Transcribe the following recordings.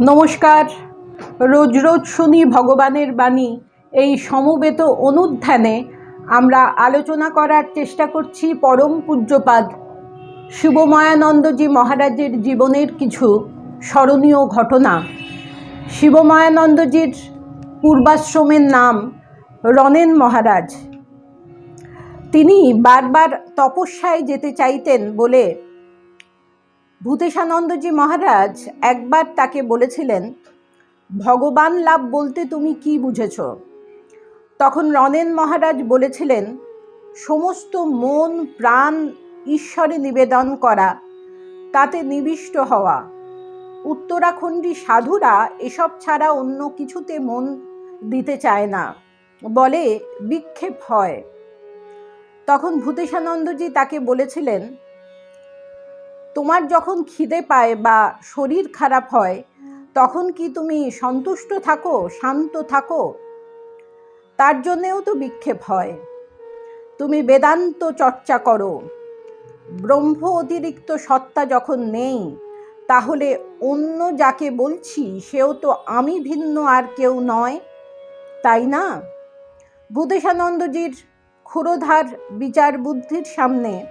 নমস্কার। রোজ রোজ শুনি ভগবানের বাণী। এই সমবেত অনুধ্যানে আমরা আলোচনা করার চেষ্টা করছি পরম পূজ্যপাদ শিবময়ানন্দজি মহারাজের জীবনের কিছু স্মরণীয় ঘটনা। শিবময়ানন্দজির পূর্বাশ্রমের নাম রনেন মহারাজ। তিনি বারবার তপস্যায় যেতে চাইতেন বলে ভূতেশানন্দজি মহারাজ একবার তাকে বলেছিলেন, ভগবান লাভ বলতে তুমি কি বুঝেছ? তখন রনেন মহারাজ বলেছিলেন, সমস্ত মন, প্রাণ ঈশ্বরে নিবেদন করা, তাতে নিবিষ্ট হওয়া। উত্তরাখণ্ডী সাধুরা এসব ছাড়া অন্য কিছুতে মন দিতে চায় না, বলে বিক্ষেপ হয়। তখন ভূতেশানন্দজি তাকে বলেছিলেন তোমার যখন খিদে পায় বা শরীর খারাপ হয়, তখন কি তুমি সন্তুষ্ট থাকো, শান্ত থাকো? তার জন্যেও তো বিক্ষেপ হয়। তুমি বেদান্ত চর্চা করো। ব্রহ্ম অতিরিক্ত সত্তা যখন নেই, তাহলে অন্য যাকে বলছি, সেও তো আমি ভিন্ন আর কেউ নয়, তাই না? বুদেশানন্দজির ক্ষুরোধার বিচার বুদ্ধির সামনে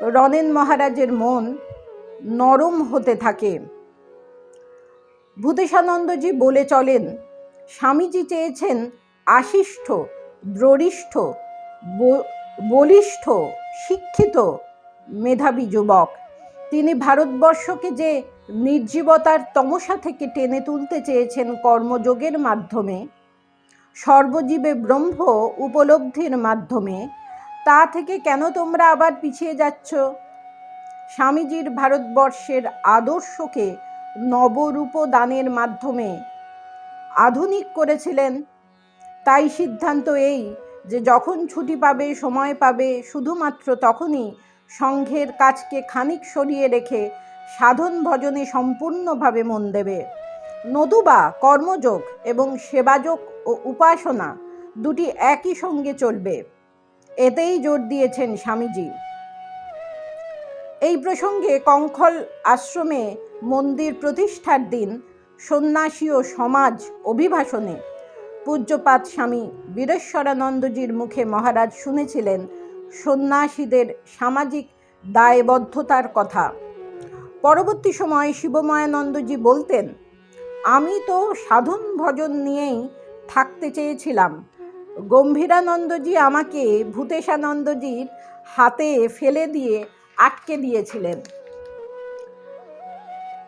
রনেন মহারাজের মন নরম হতে থাকে। ভূতেশানন্দজি বলে চলেন, স্বামীজি চেয়েছেন আশিষ্ঠ দ্ররিষ্ঠ বলিষ্ঠ, শিক্ষিত মেধাবী যুবক। তিনি ভারতবর্ষকে যে নির্জীবতার তমসা থেকে টেনে তুলতে চেয়েছেন কর্মযোগের মাধ্যমে, সর্বজীবে ব্রহ্ম উপলব্ধির মাধ্যমে, তা থেকে কেন তোমরা আবার পিছিয়ে যাচ্ছ? স্বামীজির ভারতবর্ষের আদর্শকে নবরূপ দানের মাধ্যমে আধুনিক করেছিলেন, তাই সিদ্ধান্ত এই যে যখন ছুটি পাবে, সময় পাবে, শুধুমাত্র তখনই সংঘের কাজকে খানিক সরিয়ে রেখে সাধন ভজনে সম্পূর্ণভাবে মন দেবে। নতুবা কর্মযোগ এবং সেবাযোগ ও উপাসনা দুটি একই সঙ্গে চলবে। এতেই জোর দিয়েছেন স্বামীজি। এই প্রসঙ্গে কঙ্খল আশ্রমে মন্দির প্রতিষ্ঠার দিন সন্ন্যাসী ও সমাজ অভিভাষণে পূজ্যপাত স্বামী বীরেশ্বরানন্দজির মুখে মহারাজ শুনেছিলেন সন্ন্যাসীদের সামাজিক দায়বদ্ধতার কথা। পরবর্তী সময়ে শিবময়ানন্দজি বলতেন, আমি তো সাধন ভজন নিয়েই থাকতে চেয়েছিলাম। গম্ভীরানন্দজি আমাকে ভূতেশানন্দজির হাতে ফেলে দিয়ে আটকে দিয়েছিলেন।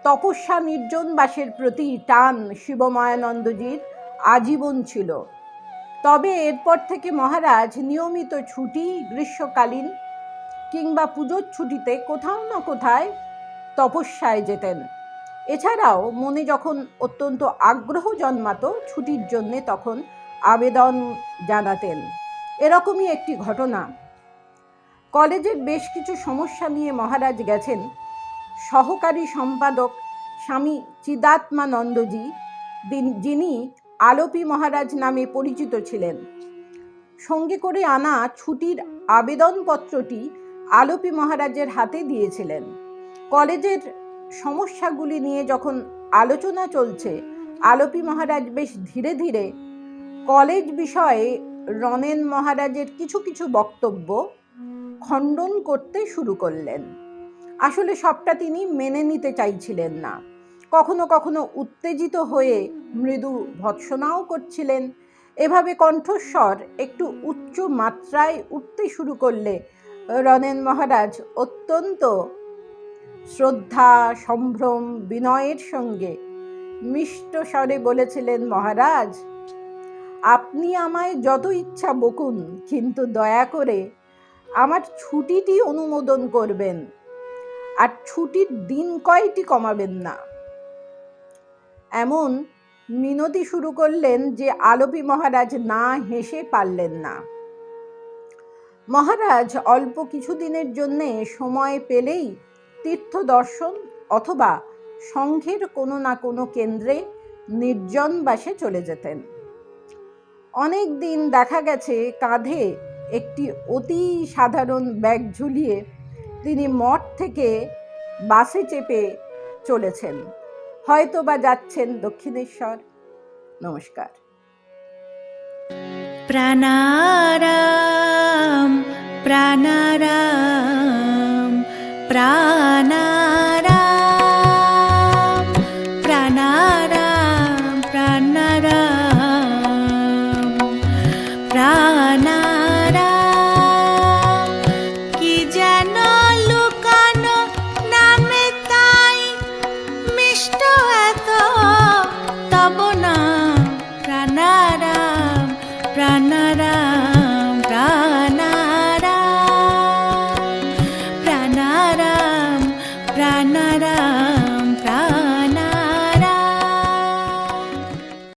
তপস্যা নির্জন বাসের প্রতি টান শিবময়ানন্দজির আজীবন ছিল। তবে এরপর থেকে মহারাজ নিয়মিত ছুটি গ্রীষ্মকালীন কিংবা পুজোর ছুটিতে কোথাও না কোথায় তপস্যায় যেতেন। এছাড়াও মনে যখন অত্যন্ত আগ্রহ জন্মাতো ছুটির জন্যে তখন আবেদন জানাতেন। এরকমই একটি ঘটনা। কলেজের বেশ কিছু সমস্যা নিয়ে মহারাজ গেছেন। সহকারী সম্পাদক স্বামী চিদাত্মানন্দজি যিনি আলোপি মহারাজ নামে পরিচিত ছিলেন। সঙ্গে করে আনা ছুটির আবেদনপত্রটি আলোপি মহারাজের হাতে দিয়েছিলেন। কলেজের সমস্যাগুলি নিয়ে যখন আলোচনা চলছে, আলোপি মহারাজ বেশ ধীরে ধীরে কলেজ বিষয়ে রনেন মহারাজের কিছু কিছু বক্তব্য খণ্ডন করতে শুরু করলেন। আসলে সবটা তিনি মেনে নিতে চাইছিলেন না। কখনো কখনো উত্তেজিত হয়ে মৃদু ভৎসনাও করছিলেন। এভাবে কণ্ঠস্বর একটু উচ্চ মাত্রায় উঠতে শুরু করলে রনেন মহারাজ অত্যন্ত শ্রদ্ধা, সম্ভ্রম, বিনয়ের সঙ্গে মিষ্ট স্বরে বলেছিলেন, মহারাজ, আপনি আমায় যত ইচ্ছা বকুন, কিন্তু দয়া করে আমার ছুটিটি অনুমোদন করবেন। আর ছুটির দিন কয়টি কমাবেন না। এমন মিনতি শুরু করলেন যে আলপি মহারাজ না হেসে পারলেন না। মহারাজ অল্প কিছুদিনের জন্যে সময় পেলেই তীর্থ দর্শন অথবা সংঘের কোনো না কোনো কেন্দ্রে নির্জন বাসে চলে যেতেন। অনেক দিন দেখা গেছে কাঁধে একটি অতি সাধারণ ব্যাগ ঝুলিয়ে তিনি মঠ থেকে বাসে চেপে চলেছেন। হয়তো বা যাচ্ছেন দক্ষিণেশ্বর। নমস্কার। প্রাণারাম প্রাণারাম।